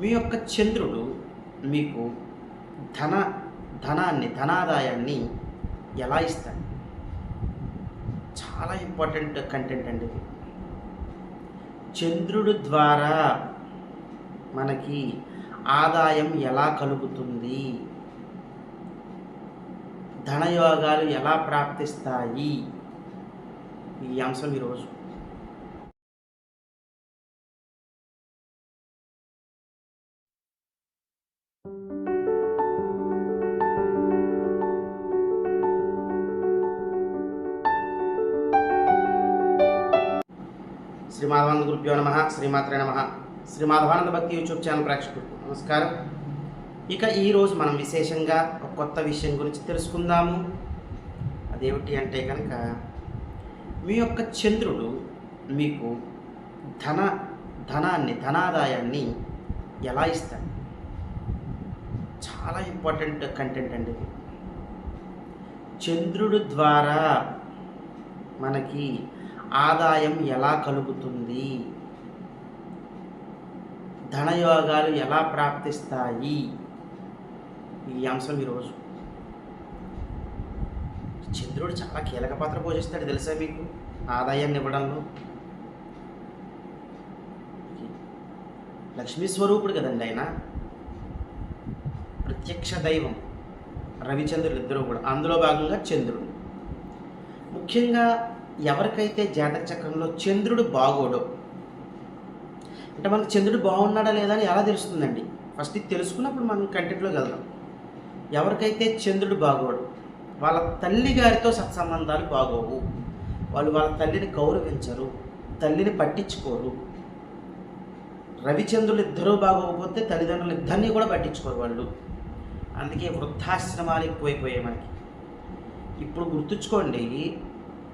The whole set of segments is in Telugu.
మీ యొక్క చంద్రుడు మీకు ధన ధనాన్ని ధనాదాయాన్ని ఎలా ఇస్తాడు? చాలా ఇంపార్టెంట్ కంటెంట్ అండి ఇది. చంద్రుడు ద్వారా మనకి ఆదాయం ఎలా కలుగుతుంది? ధనయోగాలు ఎలా ప్రాప్తిస్తాయి? ఈ అంశం ఈరోజు. శ్రీ మాధవానంద గురుభ్యో నమ శ్రీమాత్రే నమ. శ్రీ మాధవానంద భక్తి యూట్యూబ్ ఛానల్ ప్రేక్షకులకు నమస్కారం. ఇక ఈరోజు మనం విశేషంగా ఒక కొత్త విషయం గురించి తెలుసుకుందాము. అదేమిటి అంటే కనుక మీ యొక్క చంద్రుడు మీకు ధన ధనాన్ని ధనాదాయాన్ని ఎలా ఇస్తాడు? చాలా ఇంపార్టెంట్ కంటెంట్ అండి ఇది. చంద్రుడు ద్వారా మనకి ఆదాయం ఎలా కలుగుతుంది? ధనయోగాలు ఎలా ప్రాప్తిస్తాయి? ఈ అంశం ఈరోజు. చంద్రుడు చాలా కీలక పాత్ర పోషిస్తాడు తెలుసా మీకు? ఆదాయాన్ని ఇవ్వడంలో. లక్ష్మీ స్వరూపుడు కదండి ఆయన. ప్రత్యక్ష దైవం. రవిచంద్రులు ఇద్దరు కూడా. అందులో భాగంగా చంద్రుడు. ముఖ్యంగా ఎవరికైతే జాతక చక్రంలో చంద్రుడు బాగోడో అంటే మనకు చంద్రుడు బాగున్నాడా లేదా అని ఎలా తెలుస్తుందండి? ఫస్ట్ ఇది తెలుసుకున్నప్పుడు మనం కంటెంట్లోకి వెళ్దాం. ఎవరికైతే చంద్రుడు బాగోడు వాళ్ళ తల్లి గారితో సత్సంబంధాలు బాగోవు వాళ్ళు వాళ్ళ తల్లిని గౌరవించరు తల్లిని పట్టించుకోరు రవిచంద్రులు ఇద్దరూ బాగోకపోతే తల్లిదండ్రులు ఇద్దరిని కూడా పట్టించుకోరు వాళ్ళు. అందుకే వృద్ధాశ్రమాలు ఎక్కువైపోయాయి మనకి. ఇప్పుడు గుర్తుంచుకోండి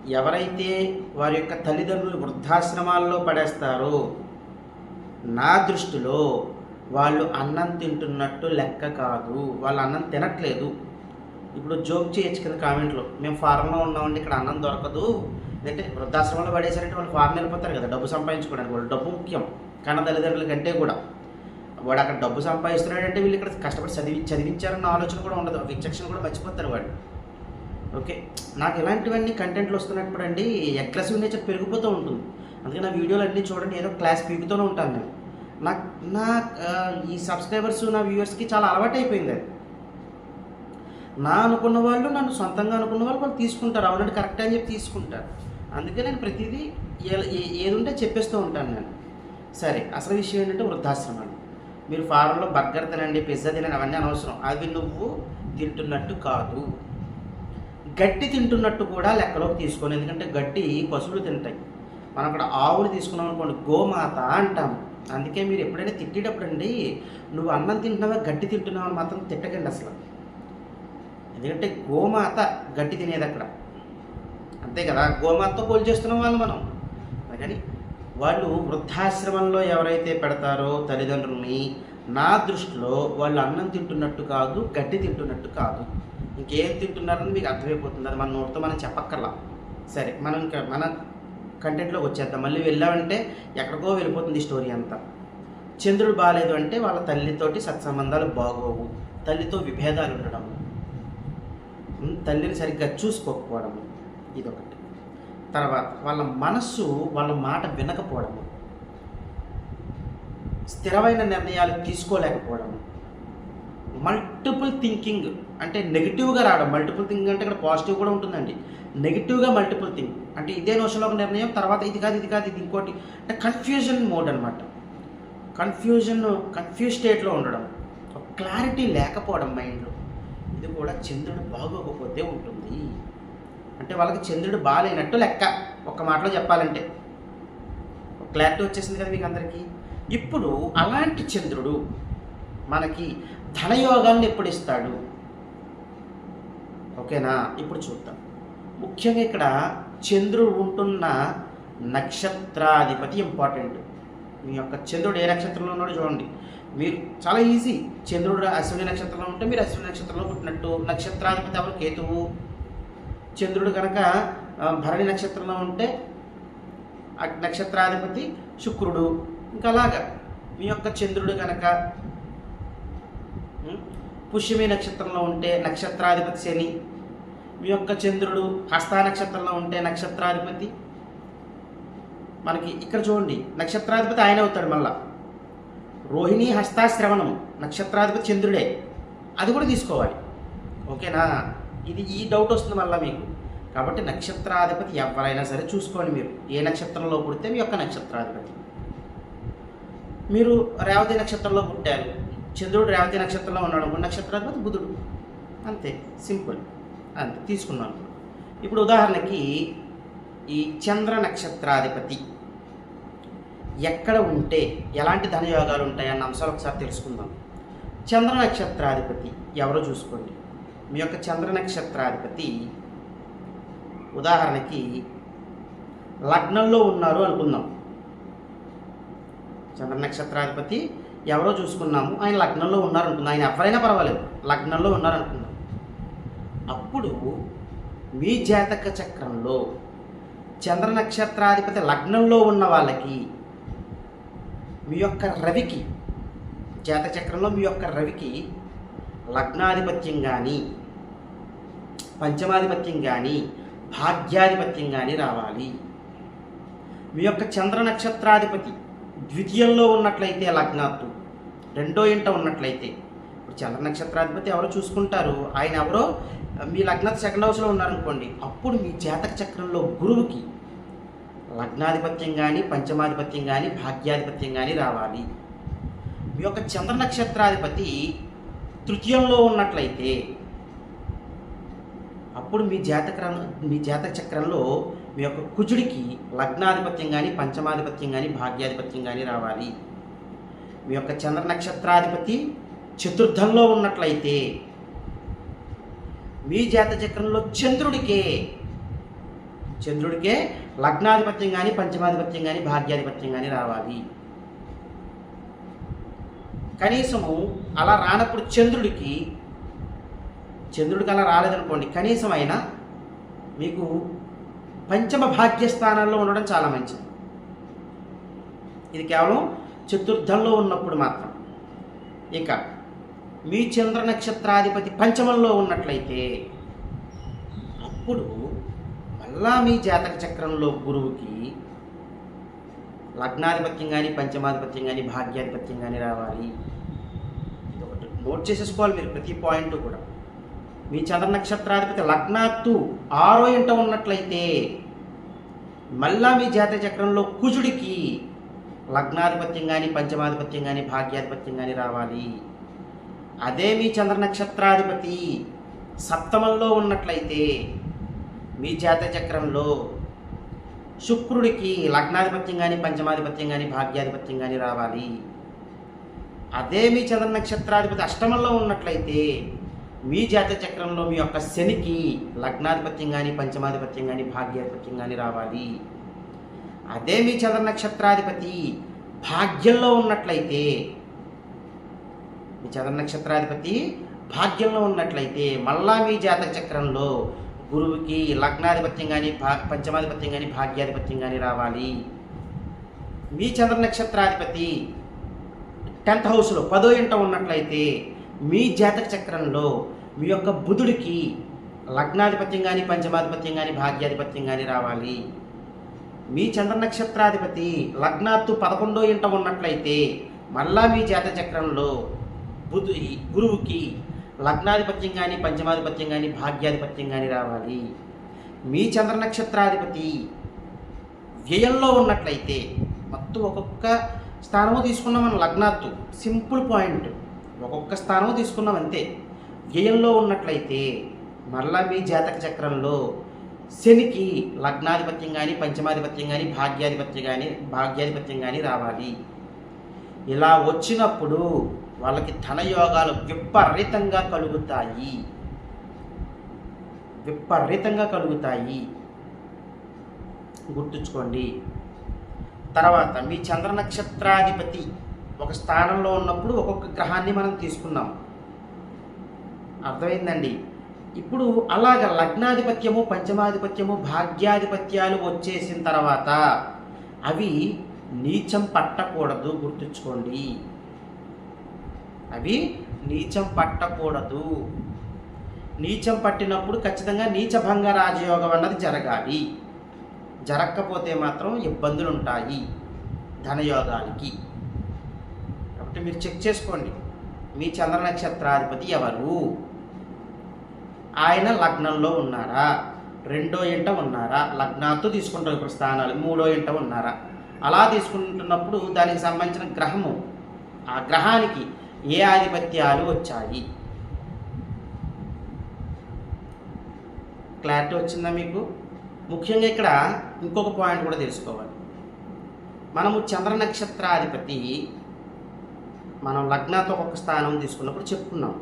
ఎవరైతే వారి యొక్క తల్లిదండ్రులు వృద్ధాశ్రమాల్లో పడేస్తారో నా దృష్టిలో వాళ్ళు అన్నం తింటున్నట్టు లెక్క కాదు. వాళ్ళు అన్నం తినట్లేదు. ఇప్పుడు జోక్ చేయొచ్చు కదా కామెంట్లో. మేము ఫారెన్లో ఉన్నామండి ఇక్కడ అన్నం దొరకదు. అంటే వృద్ధాశ్రమంలో పడేసారంటే వాళ్ళు ఫారెన్ వెళ్ళిపోతారు కదా డబ్బు సంపాదించుకోవడానికి. వాళ్ళు డబ్బు ముఖ్యం. కన్న తల్లిదండ్రుల కంటే కూడా. వాడు అక్కడ డబ్బు సంపాదిస్తున్నాడంటే వీళ్ళు ఇక్కడ కష్టపడి చదివి చదివించారన్న ఆలోచన కూడా ఉండదు. విచక్షణ కూడా మర్చిపోతారు వాడు ఓకే. నాకు ఇలాంటివన్నీ కంటెంట్లు వస్తున్నప్పుడు అండి అగ్రెసివ్ నేచర్ పెరిగిపోతూ ఉంటుంది. అందుకే నా వీడియోలు అన్నీ చూడండి ఏదో క్లాస్ పీకుతూనే ఉంటాను నేను. నాకు నా ఈ సబ్స్క్రైబర్స్ నా వ్యూవర్స్కి చాలా అలవాటు అయిపోయింది అది. నా అనుకున్న వాళ్ళు నన్ను సొంతంగా అనుకున్న వాళ్ళు వాళ్ళు తీసుకుంటారు. అవునండి కరెక్ట్ అని చెప్పి తీసుకుంటారు. అందుకే నేను ప్రతిదీ ఏ- ఏది ఉంటే చెప్పేస్తూ ఉంటాను నేను. సరే అసలు విషయం ఏంటంటే వృద్ధాశ్రమాలు మీరు ఫారంలో బర్గర్ తినండి పిజ్జా తినండి అవన్నీ అనవసరం. అవి నువ్వు తింటున్నట్టు కాదు. గడ్డి తింటున్నట్టు కూడా లెక్కలోకి తీసుకోను. ఎందుకంటే గడ్డి పశువులు తింటాయి. మనం అక్కడ ఆవులు తీసుకున్నాం అనుకోండి గోమాత అంటాము. అందుకే మీరు ఎప్పుడైనా తిట్టేటప్పుడు అండి నువ్వు అన్నం తింటున్నావా గడ్డి తింటున్నావు అని మాత్రం తిట్టకండి అసలు. ఎందుకంటే గోమాత గడ్డి తినేది అక్కడ. అంతే కదా గోమాతతో పోల్ చేస్తున్నాం వాళ్ళు మనం. కానీ వాళ్ళు వృద్ధాశ్రమంలో ఎవరైతే పెడతారో తల్లిదండ్రుల్ని నా దృష్టిలో వాళ్ళు అన్నం తింటున్నట్టు కాదు గడ్డి తింటున్నట్టు కాదు. ఇంకేం తింటున్నారని మీకు అర్థమైపోతుంది. అది మన నోటితో మనం చెప్పక్కర్లా. సరే మనం ఇంకా మన కంటెంట్లోకి వచ్చేద్దాం. మళ్ళీ వెళ్ళామంటే ఎక్కడికో వెళ్ళిపోతుంది ఈ స్టోరీ అంతా. చంద్రుడు బాగాలేదు అంటే వాళ్ళ తల్లితోటి సత్సంబంధాలు బాగోవు. తల్లితో విభేదాలు ఉండడం. తల్లిని సరిగ్గా చూసుకోకపోవడం. ఇదొకటి. తర్వాత వాళ్ళ మనస్సు వాళ్ళ మాట వినకపోవడము స్థిరమైన నిర్ణయాలు తీసుకోలేకపోవడము మల్టిపుల్ థింకింగ్ అంటే నెగిటివ్గా రావడం. మల్టిపుల్ థింకింగ్ అంటే ఇక్కడ పాజిటివ్ కూడా ఉంటుందండి. నెగిటివ్గా మల్టిపుల్ థింక్ అంటే ఇదే నోషన్లో ఒక నిర్ణయం తర్వాత ఇది కాదు ఇది కాదు ఇది ఇంకోటి. అంటే కన్ఫ్యూజన్ మోడ్ అనమాట కన్ఫ్యూజన్ కన్ఫ్యూజ్ స్టేట్లో ఉండడం. ఒక క్లారిటీ లేకపోవడం మైండ్లో ఇది కూడా చంద్రుడు బాగోకపోతే ఉంటుంది. అంటే వాళ్ళకి చంద్రుడు బాగాలేనట్టు లెక్క. ఒక మాటలో చెప్పాలంటే. క్లారిటీ వచ్చేసింది కదా మీకు అందరికీ ఇప్పుడు అలాంటి చంద్రుడు మనకి ధనయోగాన్ని ఎప్పుడు ఇస్తాడు? ఓకేనా? ఇప్పుడు చూద్దాం. ముఖ్యంగా ఇక్కడ చంద్రుడు ఉంటున్న నక్షత్రాధిపతి ఇంపార్టెంట్. మీ యొక్క చంద్రుడు ఏ నక్షత్రంలో ఉన్నాడో చూడండి. మీరు చాలా ఈజీ. చంద్రుడు అశ్విని నక్షత్రంలో ఉంటే మీరు అశ్విని నక్షత్రంలో పుట్టినట్టు. నక్షత్రాధిపతి ఎవరు? కేతువు. చంద్రుడు కనుక భరణి నక్షత్రంలో ఉంటే ఆ నక్షత్రాధిపతి శుక్రుడు. ఇంకా అలాగా మీ యొక్క చంద్రుడు కనుక Hmm? పుష్యమి నక్షత్రంలో ఉంటే నక్షత్రాధిపతి శని మీ యొక్క చంద్రుడు హస్త నక్షత్రంలో ఉంటే నక్షత్రాధిపతి. మనకి ఇక్కడ చూడండి నక్షత్రాధిపతి ఆయన అవుతాడు మళ్ళా. రోహిణి హస్తాశ్రవణం నక్షత్రాధిపతి చంద్రుడే. అది కూడా తీసుకోవాలి. ఓకేనా? ఇది ఈ డౌట్ వస్తుంది మళ్ళీ మీకు. కాబట్టి నక్షత్రాధిపతి ఎవరైనా సరే చూసుకోండి మీరు. ఏ నక్షత్రంలో పుడితే మీ యొక్క నక్షత్రాధిపతి. మీరు రేవతి నక్షత్రంలో పుట్టారు. చంద్రుడు రేవతి నక్షత్రంలో ఉన్నాడు. అనుకో నక్షత్రాధిపతి బుధుడు. అంతే సింపుల్. అంతే తీసుకున్నాను. ఇప్పుడు ఉదాహరణకి ఈ చంద్ర నక్షత్రాధిపతి ఎక్కడ ఉంటే ఎలాంటి ధనయోగాలు ఉంటాయన్న అంశాలు ఒకసారి తెలుసుకుందాం. చంద్ర నక్షత్రాధిపతి ఎవరో చూసుకోండి. మీ యొక్క చంద్ర నక్షత్రాధిపతి ఉదాహరణకి లగ్నంలో ఉన్నారు అనుకుందాం. చంద్ర నక్షత్రాధిపతి ఎవరో చూసుకున్నాము. ఆయన లగ్నంలో ఉన్నారు ఆయన ఎవరైనా పర్వాలేదు. లగ్నంలో ఉన్నారనుకుందాం. అప్పుడు మీ జాతక చక్రంలో చంద్ర నక్షత్రాధిపతి లగ్నంలో ఉన్న వాళ్ళకి మీ యొక్క రవికి జాతక చక్రంలో మీ యొక్క రవికి లగ్నాధిపత్యం కానీ పంచమాధిపత్యం కానీ భాగ్యాధిపత్యం కానీ రావాలి. మీ యొక్క చంద్ర నక్షత్రాధిపతి ద్వితీయంలో ఉన్నట్లయితే లగ్నాత్తు రెండో ఇంట ఉన్నట్లయితే. ఇప్పుడు చంద్ర నక్షత్రాధిపతి ఎవరో చూసుకుంటారు. ఆయన ఎవరో మీ లగ్న సెకండ్ హౌస్లో ఉన్నారనుకోండి అప్పుడు మీ జాతక చక్రంలో గురువుకి లగ్నాధిపత్యం కానీ పంచమాధిపత్యం కానీ భాగ్యాధిపత్యం కానీ రావాలి. మీ యొక్క చంద్ర నక్షత్రాధిపతి తృతీయంలో ఉన్నట్లయితే అప్పుడు మీ జాతక మీ జాతక చక్రంలో మీ యొక్క కుజుడికి లగ్నాధిపత్యం కానీ పంచమాధిపత్యం కానీ భాగ్యాధిపత్యం కానీ రావాలి. మీ యొక్క చంద్ర నక్షత్రాధిపతి చతుర్థంలో ఉన్నట్లయితే మీ జాత చక్రంలో చంద్రుడికే చంద్రుడికే లగ్నాధిపత్యం కానీ పంచమాధిపత్యం కానీ భాగ్యాధిపత్యం కానీ రావాలి. కనీసము అలా రానప్పుడు చంద్రుడికి చంద్రుడికి అలా రాలేదనుకోండి కనీసం అయినా మీకు పంచమ భాగ్యస్థానాల్లో ఉండడం చాలా మంచిది. ఇది కేవలం చతుర్థంలో ఉన్నప్పుడు మాత్రం. ఇక మీ చంద్ర నక్షత్రాధిపతి పంచమంలో ఉన్నట్లయితే అప్పుడు మళ్ళా మీ జాతక చక్రంలో గురువుకి లగ్నాధిపత్యం కానీ పంచమాధిపత్యం కానీ భాగ్యాధిపత్యం కానీ రావాలి. ఇది ఒకటి. నోట్ చేసేసుకోవాలి మీరు ప్రతి పాయింట్ కూడా. మీ చంద్ర నక్షత్రాధిపతి లగ్నాత్తు ఆరో ఇంట ఉన్నట్లయితే మళ్ళా మీ జాతీయ చక్రంలో కుజుడికి లగ్నాధిపత్యం కానీ పంచమాధిపత్యం కానీ భాగ్యాధిపత్యం కానీ రావాలి. అదే మీ చంద్ర నక్షత్రాధిపతి సప్తమంలో ఉన్నట్లయితే మీ జాతీయ చక్రంలో శుక్రుడికి లగ్నాధిపత్యం కానీ పంచమాధిపత్యం కానీ భాగ్యాధిపత్యం కానీ రావాలి. అదే మీ చంద్ర నక్షత్రాధిపతి అష్టమంలో ఉన్నట్లయితే మీ జాత చక్రంలో మీ యొక్క శనికి లగ్నాధిపత్యం కానీ పంచమాధిపత్యం కానీ భాగ్యాధిపత్యం కానీ రావాలి. అదే మీ చంద్ర నక్షత్రాధిపతి భాగ్యంలో ఉన్నట్లయితే మీ చంద్ర నక్షత్రాధిపతి భాగ్యంలో ఉన్నట్లయితే మళ్ళా మీ జాతక చక్రంలో గురువుకి లగ్నాధిపత్యం కానీ భా పంచమాధిపత్యం కానీ భాగ్యాధిపత్యం కానీ రావాలి. మీ చంద్ర నక్షత్రాధిపతి టెన్త్ హౌస్లో పదో ఇంట ఉన్నట్లయితే మీ జాతక చక్రంలో మీ యొక్క బుధుడికి లగ్నాధిపత్యం కానీ పంచమాధిపత్యం కానీ భాగ్యాధిపత్యం కానీ రావాలి. మీ చంద్ర నక్షత్రాధిపతి లగ్నాత్తు పదకొండో ఇంట ఉన్నట్లయితే మళ్ళా మీ జాతక చక్రంలో బుధు గురువుకి లగ్నాధిపత్యం కానీ పంచమాధిపత్యం కానీ భాగ్యాధిపత్యం కానీ రావాలి. మీ చంద్ర నక్షత్రాధిపతి వ్యయంలో ఉన్నట్లయితే మొత్తం ఒక్కొక్క స్థానము తీసుకున్నాం మనం లగ్నాత్తు. Simple point. ఒక్కొక్క స్థానం తీసుకున్నాం అంతే. వ్యయంలో ఉన్నట్లయితే మరలా మీ జాతక చక్రంలో శనికి లగ్నాధిపత్యం కానీ పంచమాధిపత్యం కానీ భాగ్యాధిపత్యం కానీ భాగ్యాధిపత్యం కానీ రావాలి. ఇలా వచ్చినప్పుడు వాళ్ళకి ధనయోగాలు విపరీతంగా కలుగుతాయి. విపరీతంగా కలుగుతాయి. గుర్తుంచుకోండి. తర్వాత మీ చంద్ర నక్షత్రాధిపతి ఒక స్థానంలో ఉన్నప్పుడు ఒక్కొక్క గ్రహాన్ని మనం తీసుకున్నాం అర్థమైందండి? ఇప్పుడు అలాగ లగ్నాధిపత్యము పంచమాధిపత్యము భాగ్యాధిపత్యాలు వచ్చేసిన తర్వాత అవి నీచం పట్టకూడదు గుర్తుంచుకోండి. అవి నీచం పట్టకూడదు. నీచం పట్టినప్పుడు ఖచ్చితంగా నీచభంగ రాజయోగం అన్నది జరగాలి. జరగకపోతే మాత్రం ఇబ్బందులు ఉంటాయి ధనయోగానికి. అంటే మీరు చెక్ చేసుకోండి. మీ చంద్ర నక్షత్రాధిపతి ఎవరు? ఆయన లగ్నంలో ఉన్నారా? రెండో ఇంట ఉన్నారా? లగ్నాతో తీసుకుంటారు ఇప్పుడు స్థానాలు మూడో ఇంట ఉన్నారా? అలా తీసుకుంటున్నప్పుడు దానికి సంబంధించిన గ్రహము. ఆ గ్రహానికి ఏ ఆధిపత్యాలు వచ్చాయి? క్లారిటీ వచ్చిందా మీకు? ముఖ్యంగా ఇక్కడ ఇంకొక పాయింట్ కూడా తెలుసుకోవాలి. మనము చంద్ర నక్షత్రాధిపతి మనం లగ్నాతో ఒక స్థానం తీసుకున్నప్పుడు చెప్పుకున్నాం.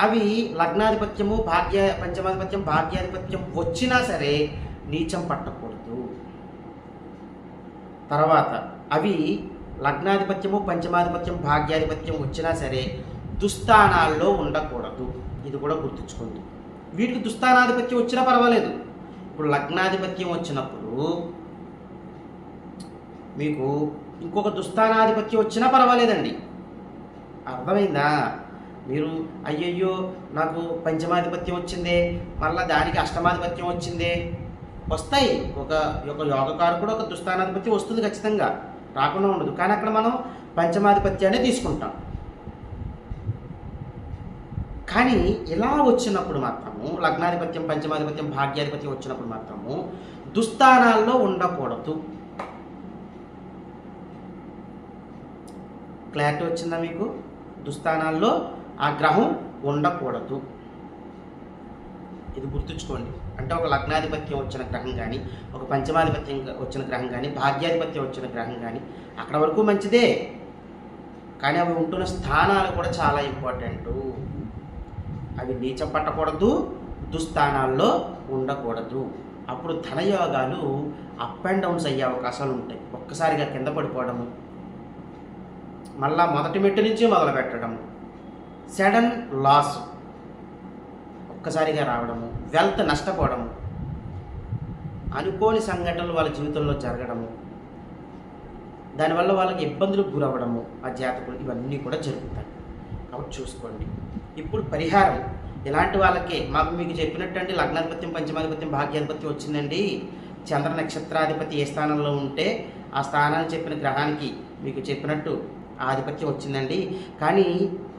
అవి లగ్నాధిపత్యము భాగ్య పంచమాధిపత్యం భాగ్యాధిపత్యం వచ్చినా సరే నీచం పట్టకూడదు. తర్వాత అవి లగ్నాధిపత్యము పంచమాధిపత్యం భాగ్యాధిపత్యం వచ్చినా సరే దుస్థానాల్లో ఉండకూడదు. ఇది కూడా గుర్తుంచుకోండి. వీటికి దుస్థానాధిపత్యం వచ్చినా పర్వాలేదు. ఇప్పుడు లగ్నాధిపత్యం వచ్చినప్పుడు మీకు ఇంకొక దుస్థానాధిపత్యం వచ్చినా పర్వాలేదండి. అర్థమైందా? మీరు అయ్యయ్యో నాకు పంచమాధిపత్యం వచ్చిందే మళ్ళీ దానికి అష్టమాధిపత్యం వచ్చిందే. వస్తాయి. ఒక ఒక కూడా ఒక దుస్థానాధిపత్యం వస్తుంది ఖచ్చితంగా. రాకుండా ఉండదు. కానీ అక్కడ మనం పంచమాధిపత్యాన్ని తీసుకుంటాం. కానీ ఇలా వచ్చినప్పుడు మాత్రము లగ్నాధిపత్యం పంచమాధిపత్యం భాగ్యాధిపత్యం వచ్చినప్పుడు మాత్రము దుస్థానాల్లో ఉండకూడదు. క్లారిటీ వచ్చిందా మీకు? దుస్థానాల్లో ఆ గ్రహం ఉండకూడదు. ఇది గుర్తుంచుకోండి. అంటే ఒక లగ్నాధిపత్యం వచ్చిన గ్రహం కానీ ఒక పంచమాధిపత్యం వచ్చిన గ్రహం కానీ భాగ్యాధిపత్యం వచ్చిన గ్రహం కానీ అక్కడ వరకు మంచిదే. కానీ అవి ఉంటున్న స్థానాలు కూడా చాలా ఇంపార్టెంట్. అవి నీచం పట్టకూడదు దుస్థానాల్లో ఉండకూడదు. అప్పుడు ధనయోగాలు అప్ అండ్ డౌన్స్ అయ్యే అవకాశాలు ఉంటాయి. ఒక్కసారిగా కింద పడిపోవడము మళ్ళా మొదటి మెట్టు నుంచి మొదలు పెట్టడం సడన్ లాస్ ఒక్కసారిగా రావడము. వెల్త్ నష్టపోవడము. అనుకోని సంఘటనలు వాళ్ళ జీవితంలో జరగడము. దానివల్ల వాళ్ళకి ఇబ్బందులకు గురవ్వడము. ఆ జాతకులు ఇవన్నీ కూడా జరుగుతాయి. కాబట్టి చూసుకోండి. ఇప్పుడు పరిహారం. ఇలాంటి వాళ్ళకే మాకు మీకు చెప్పినట్టండి లగ్నాధిపత్యం పంచమాధిపత్యం భాగ్యాధిపత్యం వచ్చిందండి. చంద్ర నక్షత్రాధిపతి ఏ స్థానంలో ఉంటే ఆ స్థానాన్ని చెప్పిన గ్రహానికి మీకు చెప్పినట్టు ఆధిపత్యం వచ్చిందండి. కానీ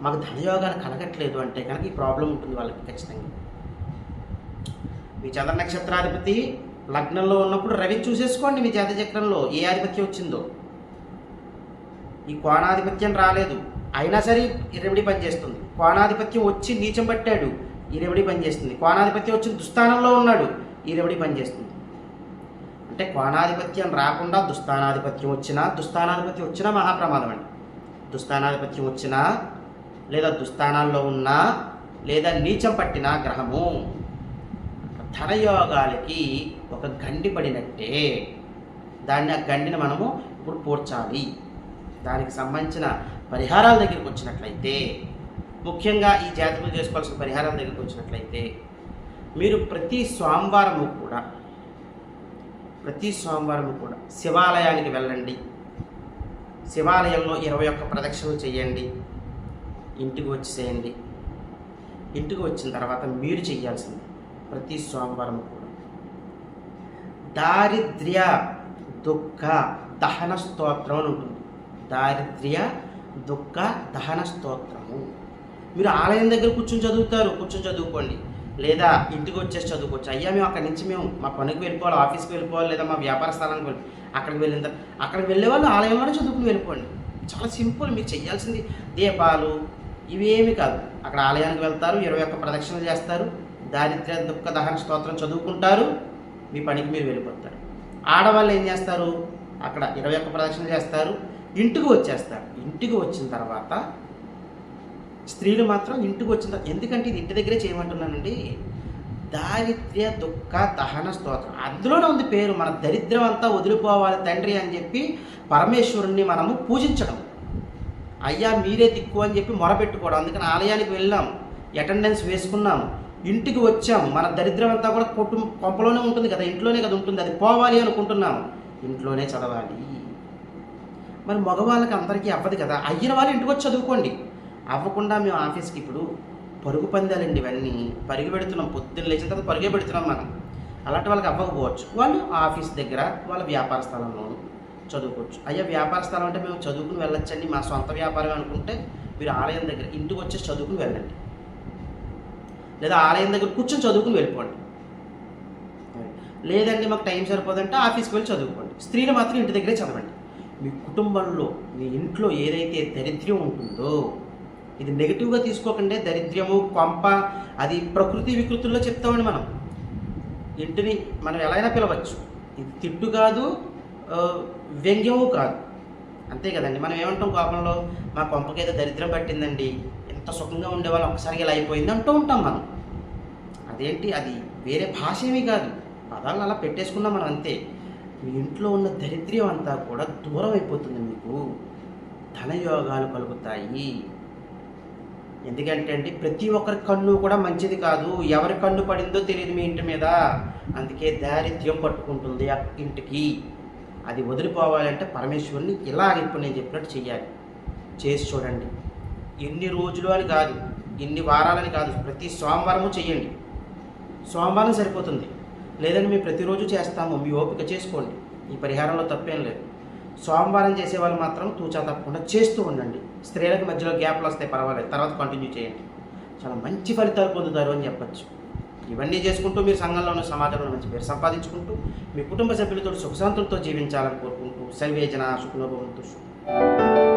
మాకు ధనయోగాలు కలగట్లేదు అంటే కనుక ఈ ప్రాబ్లం ఉంటుంది వాళ్ళకి ఖచ్చితంగా. మీ చంద్ర నక్షత్రాధిపతి లగ్నంలో ఉన్నప్పుడు రవి చూసేసుకోండి మీ జాత చక్రంలో ఏ ఆధిపత్యం వచ్చిందో. ఈ కోణాధిపత్యం రాలేదు. అయినా సరే ఈ రెమెడీ పనిచేస్తుంది కోణాధిపత్యం వచ్చి నీచం పట్టాడు ఈ రెమెడీ పనిచేస్తుంది కోణాధిపత్యం వచ్చి దుస్థానంలో ఉన్నాడు ఈ రెమెడీ పనిచేస్తుంది అంటే కోణాధిపత్యం రాకుండా దుస్థానాధిపత్యం వచ్చినా దుస్థానాధిపత్యం వచ్చినా మహాప్రమాదం అండి. దుస్థానాధిపత్యం వచ్చినా లేదా దుస్థానాల్లో ఉన్నా లేదా నీచం పట్టిన గ్రహము ధనయోగాలకి ఒక గండి పడినట్టే. దాన్ని ఆ గండిని మనము ఇప్పుడు పూడ్చాలి. దానికి సంబంధించిన పరిహారాల దగ్గరికి వచ్చినట్లయితే ముఖ్యంగా ఈ జాతకులు చేసుకోవాల్సిన పరిహారాల దగ్గరికి వచ్చినట్లయితే మీరు ప్రతి సోమవారము కూడా ప్రతి సోమవారము కూడా శివాలయానికి వెళ్ళండి. శివాలయంలో ఇరవై ఒక్క ప్రదక్షిణలు చేయండి. ఇంటికి వచ్చి చేయండి. ఇంటికి వచ్చిన తర్వాత మీరు చేయాల్సింది ప్రతి సోమవారం కూడా. దారిద్ర్య దుఃఖ దహన స్తోత్రం అని ఉంటుంది. దారిద్ర్య దుఃఖ దహన స్తోత్రము. మీరు ఆలయం దగ్గర కూర్చొని చదువుతారు. కూర్చొని చదువుకోండి. లేదా ఇంటికి వచ్చేసి చదువుకోవచ్చు. అయ్యా మేము అక్కడి నుంచి మేము మా పనికి వెళ్ళిపోవాలి ఆఫీస్కి వెళ్ళిపోవాలి లేదా మా వ్యాపార స్థలానికి వెళ్ళి అక్కడికి వెళ్ళిన తర్వాత అక్కడికి వెళ్ళే వాళ్ళు ఆలయంలోనే చదువుకుని వెళ్ళిపోండి. చాలా సింపుల్ మీరు చేయాల్సింది దీపాలు ఇవేమి కాదు. అక్కడ ఆలయానికి వెళ్తారు ఇరవై ఒక్క ప్రదక్షిణలు చేస్తారు దారిద్ర్య దుఃఖ దహన స్తోత్రం చదువుకుంటారు మీ పనికి మీరు వెళ్ళిపోతారు. ఆడవాళ్ళు ఏం చేస్తారు? అక్కడ ఇరవై ఒక్క ప్రదక్షిణలు చేస్తారు ఇంటికి వచ్చేస్తారు. ఇంటికి వచ్చిన తర్వాత స్త్రీలు మాత్రం ఇంటికి వచ్చిన ఎందుకంటే ఇది ఇంటి దగ్గరే చేయమంటున్నానండి దారిద్ర్య దుఃఖ దహన స్తోత్రం. అందులోనే ఉంది పేరు మన దరిద్రం అంతా వదిలిపోవాలి తండ్రి అని చెప్పి పరమేశ్వరుణ్ణి మనము పూజించడం. అయ్యా మీరే దిక్కు అని చెప్పి మొరపెట్టుకోవడం. అందుకని ఆలయానికి వెళ్ళాం అటెండెన్స్ వేసుకున్నాం ఇంటికి వచ్చాం. మన దరిద్రం అంతా కూడా కొట్టు కొంపలోనే ఉంటుంది కదా ఇంట్లోనే కదా ఉంటుంది అది పోవాలి అనుకుంటున్నాం. ఇంట్లోనే చదవాలి. మరి మగవాళ్ళకి అందరికీ అవ్వదు కదా అయ్యిన వాళ్ళు ఇంటికి వచ్చి చదువుకోండి. అవ్వకుండా మేము ఆఫీస్కి ఇప్పుడు పరుగు పందాలండి ఇవన్నీ. పరుగు పెడుతున్నాం పొద్దున్న లేచిన తర్వాత పరుగే పెడుతున్నాం మనం. అలాంటి వాళ్ళకి అవ్వకపోవచ్చు. వాళ్ళు ఆఫీస్ దగ్గర వాళ్ళ వ్యాపార స్థలంలో చదువుకోవచ్చు. అయ్యా వ్యాపార స్థలం అంటే మేము చదువుకుని వెళ్ళొచ్చండి. మా సొంత వ్యాపారం అనుకుంటే మీరు ఆలయం దగ్గర ఇంటికి వచ్చేసి చదువుకుని వెళ్ళండి. లేదా ఆలయం దగ్గర కూర్చొని చదువుకుని వెళ్ళిపోండి. లేదండి మాకు టైం సరిపోదంటే ఆఫీస్కి వెళ్ళి చదువుకోండి. స్త్రీలు మాత్రం ఇంటి దగ్గరే చదవండి. మీ కుటుంబంలో మీ ఇంట్లో ఏదైతే దరిద్రం ఉంటుందో ఇది నెగిటివ్గా తీసుకోకండి దరిద్రము కొంప అది ప్రకృతి వికృతుల్లో చెప్తామండి మనం. ఇంటిని మనం ఎలా అయినా పిలవచ్చు. ఇది తిట్టు కాదు వ్యంగ్యము కాదు. అంతే కదండి. మనం ఏమంటాం కోపంలో మా కొంపకైతే దరిద్రం పట్టిందండి ఎంత సుఖంగా ఉండేవాళ్ళం ఒకసారిగా ఇలా అయిపోయింది అంటూ ఉంటాం మనం. అదేంటి? అది వేరే భాష ఏమీ కాదు. పదాలను అలా పెట్టేసుకున్నాం మనం అంతే. మీ ఇంట్లో ఉన్న దరిద్ర్యం అంతా కూడా దూరం అయిపోతుంది మీకు. ధనయోగాలు కలుగుతాయి. ఎందుకంటే అండి ప్రతి ఒక్కరి కన్ను కూడా మంచిది కాదు. ఎవరి కన్ను పడిందో తెలియదు మీ ఇంటి మీద. అందుకే దారిద్ర్యం పట్టుకుంటుంది ఆ ఇంటికి. అది వదిలిపోవాలంటే పరమేశ్వరుని ఇలా ఇప్పుడు నేను చెప్పినట్టు చెయ్యాలి. చేసి చూడండి. ఎన్ని రోజులు అని కాదు ఎన్ని వారాలని కాదు ప్రతి సోమవారము చెయ్యండి. సోమవారం సరిపోతుంది. లేదని మేము ప్రతిరోజు చేస్తాము. మీ ఓపిక చేసుకోండి. ఈ పరిహారంలో తప్పేం లేదు. సోమవారం చేసే వాళ్ళు మాత్రం తూచా తప్పకుండా చేస్తూ ఉండండి. స్త్రీలకు మధ్యలో గ్యాప్లు వస్తాయి పర్వాలేదు. తర్వాత కంటిన్యూ చేయండి. చాలా మంచి ఫలితాలు పొందుతారు అని చెప్పచ్చు. ఇవన్నీ చేసుకుంటూ మీరు సంఘంలో ఉన్న సమాజంలో మంచి పేరు సంపాదించుకుంటూ మీ కుటుంబ సభ్యులతో సుఖశాంతులతో జీవించాలని కోరుకుంటూ సర్వేజన సుఖనోభవంతు